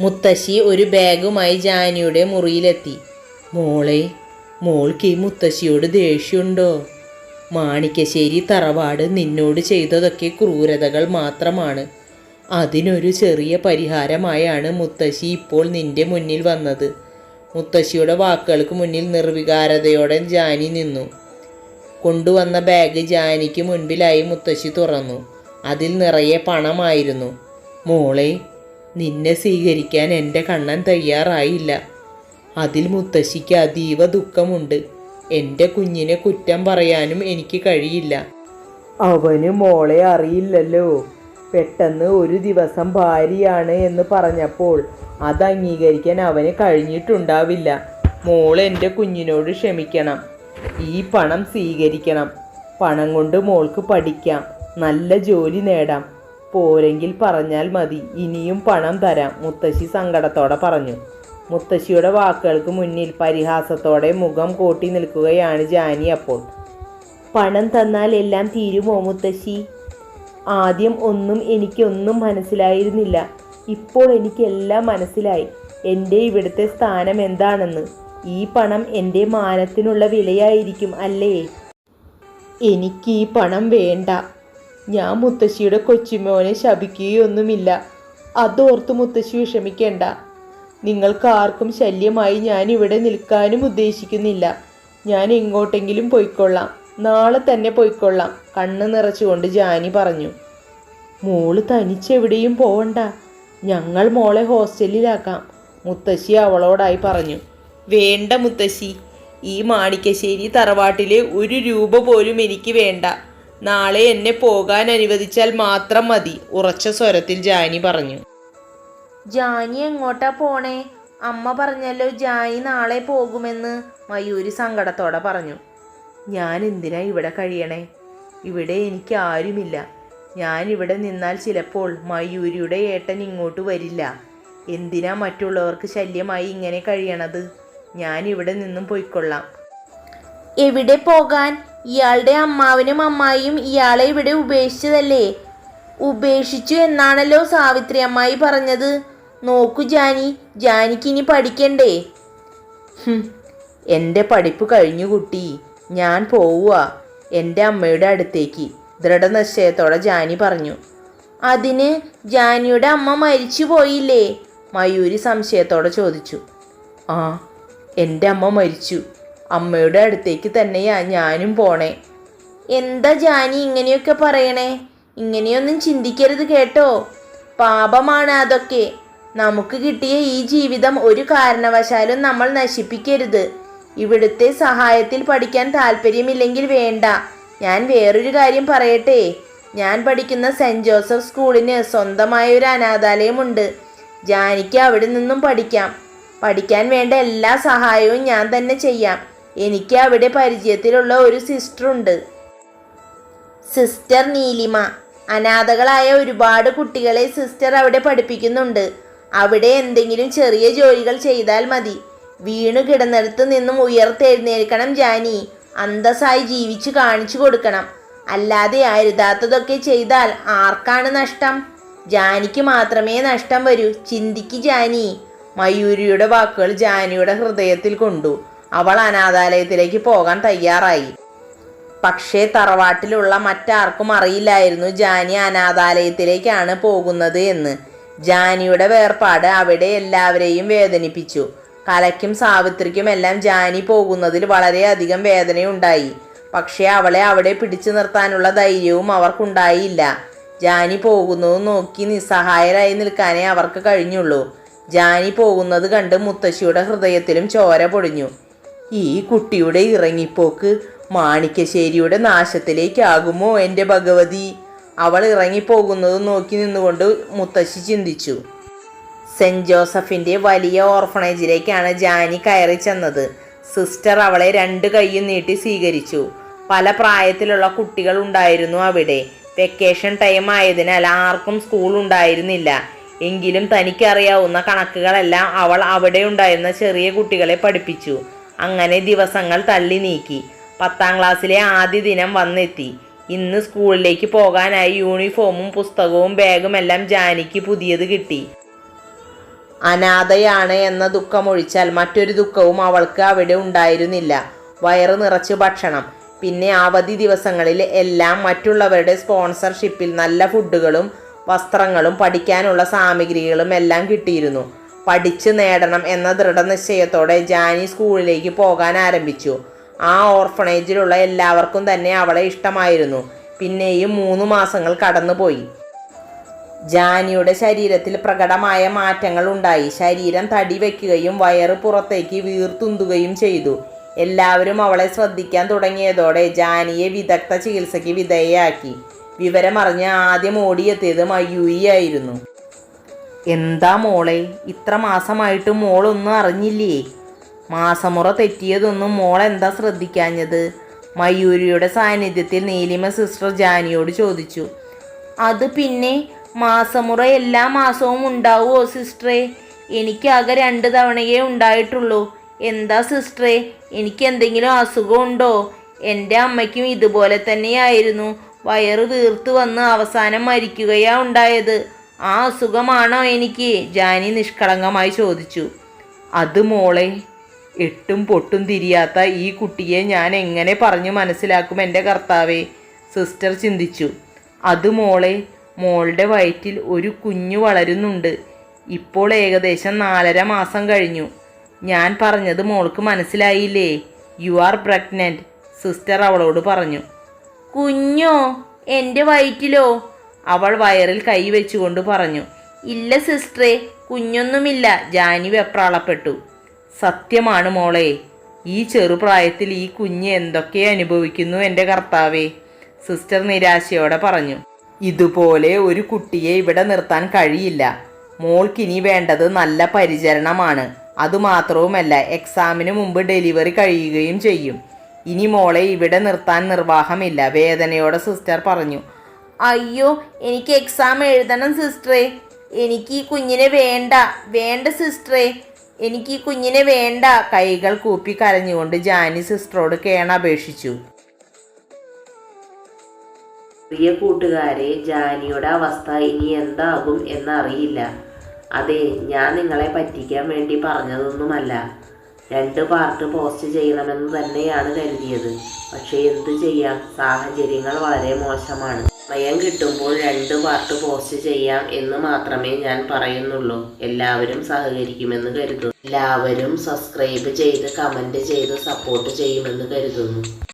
മുത്തശ്ശി ഒരു ബാഗുമായി ജാനിയുടെ മുറിയിലെത്തി. മോളെ മോൾക്ക് ഈ മുത്തശ്ശിയോട് ദേഷ്യമുണ്ടോ? മാണിക്കശ്ശേരി തറവാട് നിന്നോട് ചെയ്തതൊക്കെ ക്രൂരതകൾ മാത്രമാണ്. അതിനൊരു ചെറിയ പരിഹാരമായാണ് മുത്തശ്ശി ഇപ്പോൾ നിന്റെ മുന്നിൽ വന്നത്. മുത്തശ്ശിയുടെ വാക്കുകൾക്ക് മുന്നിൽ നിർവികാരതയോടെ ജാനി നിന്നു. കൊണ്ടുവന്ന ബാഗ് ജാനിക്ക് മുൻപിലായി മുത്തശ്ശി തുറന്നു. അതിൽ നിറയെ പണമായിരുന്നു. മോളെ നിന്നെ സ്വീകരിക്കാൻ എന്റെ കണ്ണൻ തയ്യാറായില്ല. അതിൽ മുത്തശ്ശിക്ക് അതീവ ദുഃഖമുണ്ട്. എന്റെ കുഞ്ഞിനെ കുറ്റം പറയാനും എനിക്ക് കഴിയില്ല. അവന് മോളെ അറിയില്ലല്ലോ. പെട്ടെന്ന് ഒരു ദിവസം ഭാര്യയാണ് എന്ന് പറഞ്ഞപ്പോൾ അത് അംഗീകരിക്കാൻ അവന് കഴിഞ്ഞിട്ടുണ്ടാവില്ല. മോൾ എന്റെ കുഞ്ഞിനോട് ക്ഷമിക്കണം. ഈ പണം സ്വീകരിക്കണം. പണം കൊണ്ട് മോൾക്ക് പഠിക്കാം. നല്ല ജോലി നേടാം. പോരെങ്കിൽ പറഞ്ഞാൽ മതി. ഇനിയും പണം തരാം മുത്തശ്ശി സങ്കടത്തോടെ പറഞ്ഞു. മുത്തശ്ശിയുടെ വാക്കുകൾക്ക് മുന്നിൽ പരിഹാസത്തോടെ മുഖം കൂട്ടി നിൽക്കുകയാണ് ജാനി അപ്പോൾ. പണം തന്നാൽ എല്ലാം തീരുമോ മുത്തശ്ശി? ആദ്യം ഒന്നും എനിക്കൊന്നും മനസ്സിലായിരുന്നില്ല. ഇപ്പോൾ എനിക്കെല്ലാം മനസ്സിലായി. എന്റെ ഇവിടുത്തെ സ്ഥാനം എന്താണെന്ന്. ഈ പണം എന്റെ മാനത്തിനുള്ള വിലയായിരിക്കും അല്ലേ? എനിക്ക് ഈ പണം വേണ്ട. ഞാൻ മുത്തശ്ശിയുടെ കൊച്ചുമോനെ ശപിക്കുകയൊന്നുമില്ല. അതോർത്ത് മുത്തശ്ശി വിഷമിക്കേണ്ട. നിങ്ങൾക്ക് ആർക്കും ശല്യമായി ഞാൻ ഇവിടെ നിൽക്കാനും ഉദ്ദേശിക്കുന്നില്ല. ഞാൻ എങ്ങോട്ടെങ്കിലും പോയിക്കൊള്ളാം. നാളെ തന്നെ പോയിക്കൊള്ളാം. കണ്ണ് നിറച്ചുകൊണ്ട് ജാനി പറഞ്ഞു. മോൾ തനിച്ചെവിടെയും പോവണ്ട. ഞങ്ങൾ മോളെ ഹോസ്റ്റലിലാക്കാം. മുത്തശ്ശി അവളോടായി പറഞ്ഞു. വേണ്ട മുത്തശ്ശി. ഈ മാണിക്കശ്ശേരി തറവാട്ടിലെ ഒരു രൂപ പോലും എനിക്ക് വേണ്ട. നാളെ എന്നെ പോകാൻ അനുവദിച്ചാൽ മാത്രം മതി ഉറച്ച സ്വരത്തിൽ ജാനി പറഞ്ഞു. ജാനി എങ്ങോട്ടാ പോണേ? അമ്മ പറഞ്ഞല്ലോ ജാനി നാളെ പോകുമെന്ന് മയൂരി സങ്കടത്തോടെ പറഞ്ഞു. ഞാൻ എന്തിനാ ഇവിടെ കഴിയണേ? ഇവിടെ എനിക്ക് ആരുമില്ല. ഞാൻ ഇവിടെ നിന്നാൽ ചിലപ്പോൾ മയൂരിയുടെ ഏട്ടൻ ഇങ്ങോട്ട് വരില്ല. എന്തിനാ മറ്റുള്ളവർക്ക് ശല്യമായി ഇങ്ങനെ കഴിയണത്? ഞാൻ ഇവിടെ നിന്നും പോയിക്കൊള്ളാം. എവിടെ പോകാൻ? ഇയാളുടെ അമ്മാവനും അമ്മായിയും ഇയാളെ ഇവിടെ ഉപേക്ഷിച്ചതല്ലേ? ഉപേക്ഷിച്ചു എന്നാണല്ലോ സാവിത്രി അമ്മായി പറഞ്ഞത്. നോക്കൂ ജാനി ജാനിക്കിനി പഠിക്കണ്ടേ? എന്റെ പഠിപ്പ് കഴിഞ്ഞു കുട്ടി. ഞാൻ പോവുക എന്റെ അമ്മയുടെ അടുത്തേക്ക്. ദൃഢനിശ്ചയത്തോടെ ജാനി പറഞ്ഞു. അതിന് ജാനിയുടെ അമ്മ മരിച്ചു പോയില്ലേ? മയൂരി സംശയത്തോടെ ചോദിച്ചു. ആ എന്റെ അമ്മ മരിച്ചു. അമ്മയുടെ അടുത്തേക്ക് തന്നെയാ ഞാനും പോണേ. എന്താ ജാനി ഇങ്ങനെയൊക്കെ പറയണേ? ഇങ്ങനെയൊന്നും ചിന്തിക്കരുത് കേട്ടോ. പാപമാണ് അതൊക്കെ. നമുക്ക് കിട്ടിയ ഈ ജീവിതം ഒരു കാരണവശാലും നമ്മൾ നശിപ്പിക്കരുത്. ഇവിടുത്തെ സഹായത്തിൽ പഠിക്കാൻ താല്പര്യമില്ലെങ്കിൽ വേണ്ട. ഞാൻ വേറൊരു കാര്യം പറയട്ടെ. ഞാൻ പഠിക്കുന്ന സെന്റ് ജോസഫ് സ്കൂളിന് സ്വന്തമായ ഒരു അനാഥാലയമുണ്ട്. ജാനിക്ക് അവിടെ നിന്നും പഠിക്കാം. പഠിക്കാൻ വേണ്ട എല്ലാ സഹായവും ഞാൻ തന്നെ ചെയ്യാം. എനിക്ക് അവിടെ പരിചയത്തിലുള്ള ഒരു സിസ്റ്റർ ഉണ്ട്. സിസ്റ്റർ നീലിമ. അനാഥകളായ ഒരുപാട് കുട്ടികളെ സിസ്റ്റർ അവിടെ പഠിപ്പിക്കുന്നുണ്ട്. അവിടെ എന്തെങ്കിലും ചെറിയ ജോലികൾ ചെയ്താൽ മതി. വീണു കിടന്നിടത്ത് നിന്നും ഉയർത്തെഴുന്നേൽക്കണം ജാനി. അന്തസ്സായി ജീവിച്ചു കാണിച്ചു കൊടുക്കണം. അല്ലാതെ അരുതാത്തതൊക്കെ ചെയ്താൽ ആർക്കാണ് നഷ്ടം? ജാനിക്ക് മാത്രമേ നഷ്ടം വരൂ. ചിന്തിക്ക് ജാനി. മയൂരിയുടെ വാക്കുകൾ ജാനിയുടെ ഹൃദയത്തിൽ കൊണ്ടു. അവൾ അനാഥാലയത്തിലേക്ക് പോകാൻ തയ്യാറായി. പക്ഷേ തറവാട്ടിലുള്ള മറ്റാർക്കും അറിയില്ലായിരുന്നു ജാനി അനാഥാലയത്തിലേക്കാണ് പോകുന്നത് എന്ന്. ജാനിയുടെ വേർപാട് അവിടെ എല്ലാവരെയും വേദനിപ്പിച്ചു. കലയ്ക്കും സാവിത്രിക്കും എല്ലാം ജാനി പോകുന്നതിൽ വളരെയധികം വേദനയുണ്ടായി. പക്ഷേ അവളെ അവിടെ പിടിച്ചു നിർത്താനുള്ള ധൈര്യവും അവർക്കുണ്ടായില്ല. ജാനി പോകുന്നത് നോക്കി നിസ്സഹായരായി നിൽക്കാനേ അവർക്ക് കഴിഞ്ഞുള്ളൂ. ജാനി പോകുന്നത് കണ്ട് മുത്തശ്ശിയുടെ ഹൃദയത്തിലും ചോര പൊടിഞ്ഞു. ഈ കുട്ടിയുടെ ഇറങ്ങിപ്പോക്ക് മാണിക്കശ്ശേരിയുടെ നാശത്തിലേക്കാകുമോ എന്റെ ഭഗവതി? അവൾ ഇറങ്ങിപ്പോകുന്നത് നോക്കി നിന്നുകൊണ്ട് മുത്തശ്ശി ചിന്തിച്ചു. സെന്റ് ജോസഫിന്റെ വലിയ ഓർഫണേജിലേക്കാണ് ജാനി കയറി ചെന്നത്. സിസ്റ്റർ അവളെ രണ്ട് കൈയും നീട്ടി സ്വീകരിച്ചു. പല പ്രായത്തിലുള്ള കുട്ടികൾ ഉണ്ടായിരുന്നു അവിടെ. വെക്കേഷൻ ടൈം ആയതിനാൽ ആർക്കും സ്കൂൾ ഉണ്ടായിരുന്നില്ല. എങ്കിലും തനിക്കറിയാവുന്ന കണക്കുകളെല്ലാം അവൾ അവിടെ ഉണ്ടായിരുന്ന ചെറിയ കുട്ടികളെ പഠിപ്പിച്ചു. അങ്ങനെ ദിവസങ്ങൾ തള്ളി നീക്കി. പത്താം ക്ലാസ്സിലെ ആദ്യ ദിനം വന്നെത്തി. ഇന്ന് സ്കൂളിലേക്ക് പോകാനായി യൂണിഫോമും പുസ്തകവും ബാഗും എല്ലാം ജാനിക്ക് പുതിയത് കിട്ടി. അനാഥയാണ് എന്ന ദുഃഖമൊഴിച്ചാൽ മറ്റൊരു ദുഃഖവും അവൾക്ക് അവിടെ ഉണ്ടായിരുന്നില്ല. വയറ് നിറച്ച് ഭക്ഷണം. പിന്നെ അവധി ദിവസങ്ങളിൽ എല്ലാം മറ്റുള്ളവരുടെ സ്പോൺസർഷിപ്പിൽ നല്ല ഫുഡുകളും വസ്ത്രങ്ങളും പഠിക്കാനുള്ള സാമഗ്രികളും എല്ലാം കിട്ടിയിരുന്നു. പഠിച്ച് നേടണം എന്ന ദൃഢനിശ്ചയത്തോടെ ജാനി സ്കൂളിലേക്ക് പോകാൻ ആരംഭിച്ചു. ആ ഓർഫണേജിലുള്ള എല്ലാവർക്കും തന്നെ അവളെ ഇഷ്ടമായിരുന്നു. പിന്നെയും മൂന്ന് മാസങ്ങൾ കടന്നുപോയി. ജാനിയുടെ ശരീരത്തിൽ പ്രകടമായ മാറ്റങ്ങൾ ഉണ്ടായി. ശരീരം തടി വയ്ക്കുകയും വയറ് പുറത്തേക്ക് വീർത്തുന്തുകയും ചെയ്തു. എല്ലാവരും അവളെ ശ്രദ്ധിക്കാൻ തുടങ്ങിയതോടെ ജാനിയെ വിദഗ്ധ ചികിത്സയ്ക്ക് വിധേയയാക്കി. വിവരമറിഞ്ഞ് ആദ്യം ഓടിയെത്തിയത് മയൂയി ആയിരുന്നു. എന്താ മോളെ? ഇത്ര മാസമായിട്ട് മോളൊന്നും അറിഞ്ഞില്ലേ? മാസമുറ തെറ്റിയതൊന്നും മോൾ എന്താ ശ്രദ്ധിക്കാഞ്ഞത്? മയൂരിയുടെ സാന്നിധ്യത്തിൽ നീലിമ സിസ്റ്റർ ജാനിയോട് ചോദിച്ചു. അത് പിന്നെ മാസമുറ എല്ലാ മാസവും ഉണ്ടാവുമോ സിസ്റ്ററെ? എനിക്കാകെ രണ്ട് തവണയേ ഉണ്ടായിട്ടുള്ളൂ. എന്താ സിസ്റ്ററെ? എനിക്ക് എന്തെങ്കിലും അസുഖമുണ്ടോ? എന്റെ അമ്മയ്ക്കും ഇതുപോലെ തന്നെയായിരുന്നു. വയറ് തീർത്ത് വന്ന് അവസാനം മരിക്കുകയാ ഉണ്ടായത്. ആ സുഖമാണോ എനിക്ക്? ജാനി നിഷ്കളങ്കമായി ചോദിച്ചു. അത് മോളെ എട്ടും പൊട്ടും തിരിയാത്ത ഈ കുട്ടിയെ ഞാൻ എങ്ങനെ പറഞ്ഞു മനസ്സിലാക്കും എന്റെ കർത്താവേ? സിസ്റ്റർ ചിന്തിച്ചു. അത് മോളെ മോളുടെ വയറ്റിൽ ഒരു കുഞ്ഞു വളരുന്നുണ്ട്. ഇപ്പോൾ ഏകദേശം നാലര മാസം കഴിഞ്ഞു. ഞാൻ പറഞ്ഞത് മോൾക്ക് മനസ്സിലായില്ലേ? യു ആർ പ്രഗ്നന്റ് സിസ്റ്റർ അവളോട് പറഞ്ഞു. കുഞ്ഞോ എന്റെ വയറ്റിലോ? അവൾ വയറിൽ കൈ വെച്ചുകൊണ്ട് പറഞ്ഞു ഇല്ല സിസ്റ്ററേ കുഞ്ഞൊന്നുമില്ല. ജാനി വെപ്രാളപ്പെട്ടു. സത്യമാണ് മോളെ ഈ ചെറുപ്രായത്തിൽ ഈ കുഞ്ഞ് എന്തൊക്കെ അനുഭവിക്കുന്നു എന്റെ കർത്താവേ സിസ്റ്റർ നിരാശയോടെ പറഞ്ഞു. ഇതുപോലെ ഒരു കുട്ടിയെ ഇവിടെ നിർത്താൻ കഴിയില്ല. മോൾക്കിനി വേണ്ടത് നല്ല പരിചരണമാണ്. അതുമാത്രവുമല്ല എക്സാമിന് മുമ്പ് ഡെലിവറി കഴിയുകയും ചെയ്യും. ഇനി മോളെ ഇവിടെ നിർത്താൻ നിർവാഹമില്ല വേദനയോടെ സിസ്റ്റർ പറഞ്ഞു. അയ്യോ എനിക്ക് എക്സാം എഴുതണം സിസ്റ്ററേ എനിക്ക് ഈ കുഞ്ഞിനെ വേണ്ട വേണ്ട സിസ്റ്ററേ എനിക്ക് ഈ കുഞ്ഞിനെ വേണ്ട. കൈകൾ കൂപ്പി കരഞ്ഞുകൊണ്ട് ജാനി സിസ്റ്ററോട് കേണപേക്ഷിച്ചു പ്രിയ കൂട്ടുകാരെ ജാനിയുടെ അവസ്ഥ ഇനി എന്താകും എന്നറിയില്ല. അതെ ഞാൻ നിങ്ങളെ പറ്റിക്കാൻ വേണ്ടി പറഞ്ഞതൊന്നുമല്ല. രണ്ട് പാർട്ട് പോസ്റ്റ് ചെയ്യണമെന്ന് തന്നെയാണ് കരുതിയത്. പക്ഷേ എന്തു ചെയ്യാം? സാഹചര്യങ്ങൾ വളരെ മോശമാണ്. സമയം കിട്ടുമ്പോൾ രണ്ട് പാർട്ട് പോസ്റ്റ് ചെയ്യാം എന്ന് മാത്രമേ ഞാൻ പറയുന്നുള്ളൂ. എല്ലാവരും സഹകരിക്കുമെന്ന് കരുതുന്നു. എല്ലാവരും സബ്സ്ക്രൈബ് ചെയ്ത് കമന്റ് ചെയ്ത് സപ്പോർട്ട് ചെയ്യുമെന്ന് കരുതുന്നു.